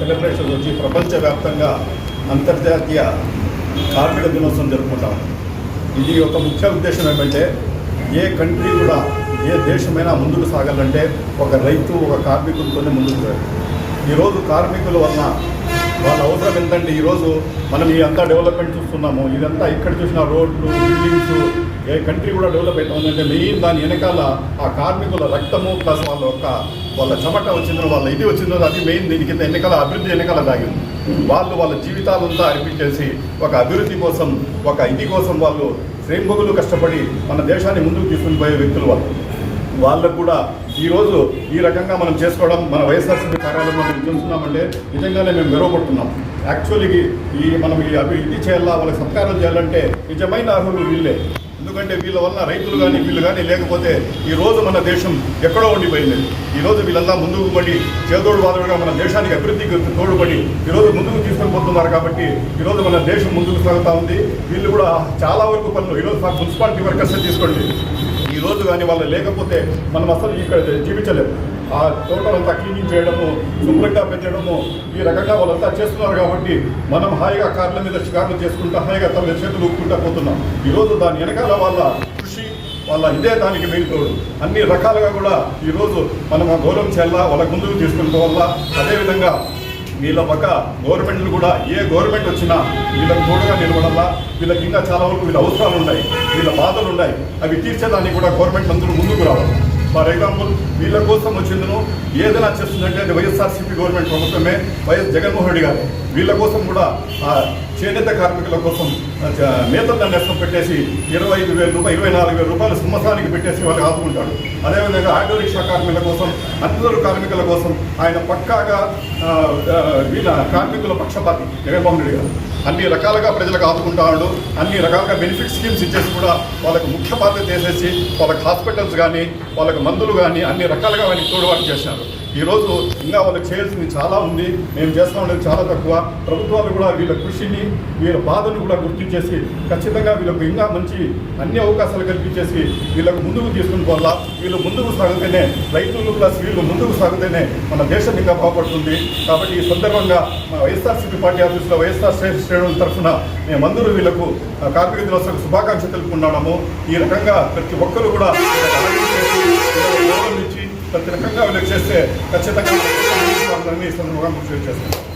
Celebrations వచ్చి ప్రపంచవ్యాప్తంగా అంతర్జాతీయ కార్మిక దినోత్సవం జరుపుకుంటాం. ఇది ఒక ముఖ్య ఉద్దేశం ఏమంటే ఏ కంట్రీ కూడా ఏ దేశమైనా ముందుకు సాగాలంటే ఒక రైతు ఒక కార్మికులతోనే ముందుకు సాగాలి. ఈరోజు కార్మికుల వలన వాళ్ళ అవసరం ఎంతంటే ఈరోజు మనం ఈ అంతా డెవలప్మెంట్ చూస్తున్నాము. ఇదంతా ఇక్కడ చూసిన రోడ్లు బిల్డింగ్స్ ఏ కంట్రీ కూడా డెవలప్ అవుతా ఉందంటే మెయిన్ దాని వెనకాల ఆ కార్మికుల రక్తము ప్లస్ వాళ్ళ యొక్క వాళ్ళ చెమట వచ్చిందో వాళ్ళ ఇది వచ్చిందో అది మెయిన్ దీని కింద వెనకాల అభివృద్ధి వెనకాల దాగింది వాళ్ళు వాళ్ళ జీవితాలంతా అర్పించేసి ఒక అభివృద్ధి కోసం ఒక ఇది కోసం వాళ్ళు శ్రేంభగులు కష్టపడి మన దేశాన్ని ముందుకు తీసుకుని పోయే వ్యక్తులు వాళ్ళు. వాళ్ళకు కూడా ఈరోజు ఈ రకంగా మనం చేసుకోవడం మన వైఎస్ఆర్సీపీ కార్యాలయంలో మనం చూస్తున్నామంటే నిజంగానే మేము గర్వపడుతున్నాం. యాక్చువల్లీ ఈ మనం ఈ అభివృద్ధి ఇది చేయాలా వాళ్ళకి సత్కారం చేయాలంటే నిజమైన అర్హులు వీళ్ళే. ఎందుకంటే వీళ్ళ వల్ల రైతులు కానీ వీళ్ళు కానీ లేకపోతే ఈ రోజు మన దేశం ఎక్కడో ఉండిపోయింది. ఈ రోజు వీళ్ళంతా ముందుకు పడి చేదోడు వాదోడుగా మన దేశానికి అభివృద్ధికి తోడుపడి ఈరోజు ముందుకు తీసుకొని పోతున్నారు కాబట్టి ఈ రోజు మన దేశం ముందుకు సాగుతూ ఉంది. వీళ్ళు కూడా చాలా వరకు పనులు ఈరోజు మా మున్సిపాలిటీ వర్కర్స్ తీసుకోండి. ఈరోజు రోజు కానీ వాళ్ళు లేకపోతే మనం అసలు ఇక్కడ జీవించలేము ఆ తోటలంతా క్లీనింగ్ చేయడము శుభ్రంగా పెంచడము ఈ రకంగా వాళ్ళంతా చేస్తున్నారు కాబట్టి మనం హాయిగా కార్ల మీద షికార్లు చేసుకుంటా హాయిగా తమ చేతులు ఊపుకుంటా పోతున్నాం. ఈరోజు దాని వెనకాల వాళ్ళ కృషి వాళ్ళ ఇదే దానికి మేలుతోడు అన్ని రకాలుగా కూడా ఈరోజు మనం ఆ గౌరవం చేయాలా వాళ్ళ ముందుకు తీసుకుని పోవాలా అదేవిధంగా వీళ్ళ పక్క గవర్నమెంట్లు కూడా ఏ గవర్నమెంట్ వచ్చినా వీళ్ళకి తోడుగా నిలబడాలా? వీళ్ళకి ఇంకా చాలా వరకు వీళ్ళ అవసరాలు ఉన్నాయి వీళ్ళ బాధలు ఉన్నాయి. అవి తీర్చేదానికి కూడా గవర్నమెంట్ అందరూ ముందుకు రావాలి. ఫర్ ఎగ్జాంపుల్ వీళ్ళ కోసం వచ్చిందను ఏదైనా చేస్తుందంటే అది వైఎస్ఆర్సీపీ గవర్నమెంట్ ప్రభుత్వమే వైఎస్ జగన్మోహన్ రెడ్డి గారు. వీళ్ళ కోసం కూడా ఆ చేనేత కార్మికుల కోసం ఆ, చ- నేస్తం పెట్టేసి ఇరవై ఐదు వేల రూపాయలు ఇరవై నాలుగు వేల రూపాయలు సంవత్సరానికి పెట్టేసి వాళ్ళు ఆదుకుంటాడు అదేవిధంగా ఆటో రిక్షా కార్మికుల కోసం అందరు కార్మికుల కోసం ఆయన పక్కాగా వీళ్ళ కార్మికుల పక్షపాతి జగన్మోహన్ రెడ్డి గారు. అన్ని రకాలుగా ప్రజలకు ఆదుకుంటాడు అన్ని రకాలుగా బెనిఫిట్ స్కీమ్స్ ఇచ్చేసి కూడా వాళ్ళకు ముఖ్య బాధ్యత చేసేసి వాళ్ళకి హాస్పిటల్స్ కానీ వాళ్ళకు మందులు కానీ అన్ని రకాలుగా వారికి తోడుబాటు చేశారు. ఈరోజు ఇంకా వాళ్ళకి చేయాల్సింది చాలా ఉంది. మేము చేస్తా ఉండేది చాలా తక్కువ. ప్రభుత్వాలు కూడా వీళ్ళ కృషిని వీళ్ళ బాధను కూడా గుర్తించేసి ఖచ్చితంగా వీళ్ళకు ఇంకా మంచి అన్ని అవకాశాలు కల్పించేసి వీళ్ళకు ముందుకు తీసుకుని వల్ల వీళ్ళు ముందుకు సాగితేనే రైతులు ప్లస్ వీళ్ళు ముందుకు సాగితేనే మన దేశం ఇంకా బాగుపడుతుంది కాబట్టి ఈ సందర్భంగా మన వైఎస్ఆర్సీపీ పార్టీ ఆఫీసులో వైఎస్ఆర్ శ్రేణుల తరఫున మేమందరూ వీళ్ళకు కార్మిక దినోత్సవ శుభాకాంక్షలు తెలుపుకున్నాము ఈ రకంగా ప్రతి ఒక్కరు కూడా నుంచి ప్రతి రకంగా వీళ్ళకి చేస్తే ఖచ్చితంగా మన దేశం ముందుకు సాగుతుందని ఈ సందర్భంగా చేస్తున్నాం